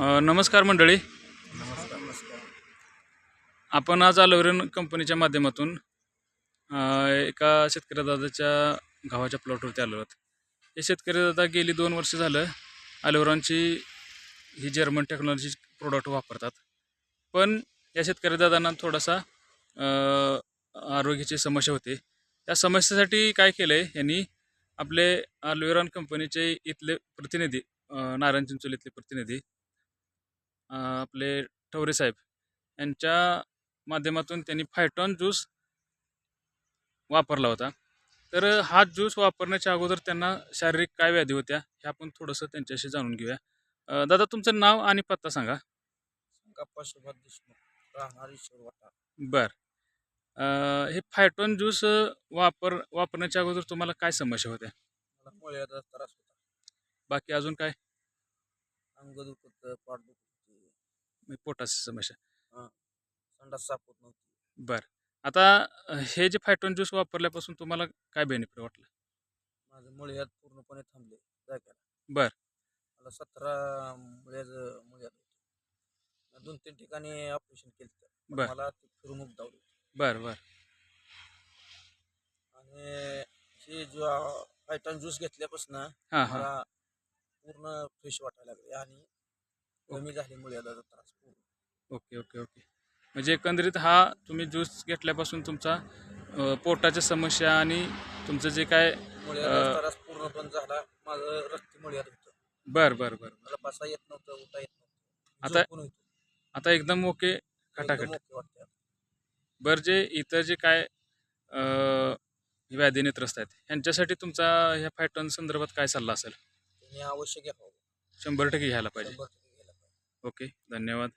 नमस्कार मंडळी. आपण आज अलोवेरन कंपनीच्या माध्यमातून. एका शेतकरी दादाच्या गावाच्या प्लॉटवरती आलो आहोत. हे शेतकरी दादा गेली दोन वर्ष झालं अलोवेरॉनची ही जर्मन टेक्नॉलॉजी प्रोडक्ट वापरतात. पण या शेतकरी दादांना थोडासा आरोग्याची समस्या होती. त्या समस्येसाठी काय केलं आहे यांनी आपले अल्वेरॉन कंपनीचे इथले प्रतिनिधी नारायण चिंचोली इथले प्रतिनिधी आपले ठवरे साहेब यांच्या माध्यमातून त्यांनी फायटॉन ज्यूस वापरला होता. तर हा ज्यूस वापरण्याच्या अगोदर त्यांना शारीरिक काय व्याधी होत्या हे आपण थोडंसं त्यांच्याशी जाणून घेऊया. दादा तुमचं नाव आणि पत्ता सांगा. गप्पा सुभाष देशमुख राहणार बर. हे फायटॉन ज्यूस वापर वापरण्याच्या अगोदर तुम्हाला काय समस्या होत्या? मला त्रास होता. बाकी अजून काय? अंग दुखत पाठ दुखत म्हणजे पोटाची समस्या. संडास साफ होत नव्हती. बर. आता हे जे फायटॉन ज्यूस वापरल्यापासून तुम्हाला काय बेनिफिट वाटलं? माझं मुळ्यात पूर्णपणे थांबले. बर. मला सतरा मुळ्याच मुळ्यात होते. दोन तीन ठिकाणी ऑपरेशन केलं बर. मला ते फिरमुख दावली बर बर. आणि हे जो फायटॉन ज्यूस घेतल्यापासून हां हां. मला पूर्ण फ्रेश वाटायला लागले. आणि कमी झाले मुळ्याचा त्रास ओके ओके ओके. म्हणजे एकंदरीत हा तुम्ही ज्यूस घेतल्यापासून तुमचा अ, पोटाच्या समस्या आणि तुमचं जे काय मुळ्याचा अं, त्रास पूर्ण बंद झाला. माझं रक्त मुळ्यात होतं. बर बर बर मला बसा येत नव्हतं उठा येत नव्हतं. आता- झोपून होतो. आता एकदम ओके खटाखट. एकदम ओके वाटतं बर जे इतर जे काय अ, व्याधीने त्रस्त आहेत ह्यांच्यासाठी तुमचा ह्या फायटॉन संदर्भात काय सल्ला असेल? त्यांनी अवश्य घ्यावं शंभर टक्के घ्यायला पाहिजे. शंभर टक्के. घ्यायला पाहिजे ओके धन्यवाद.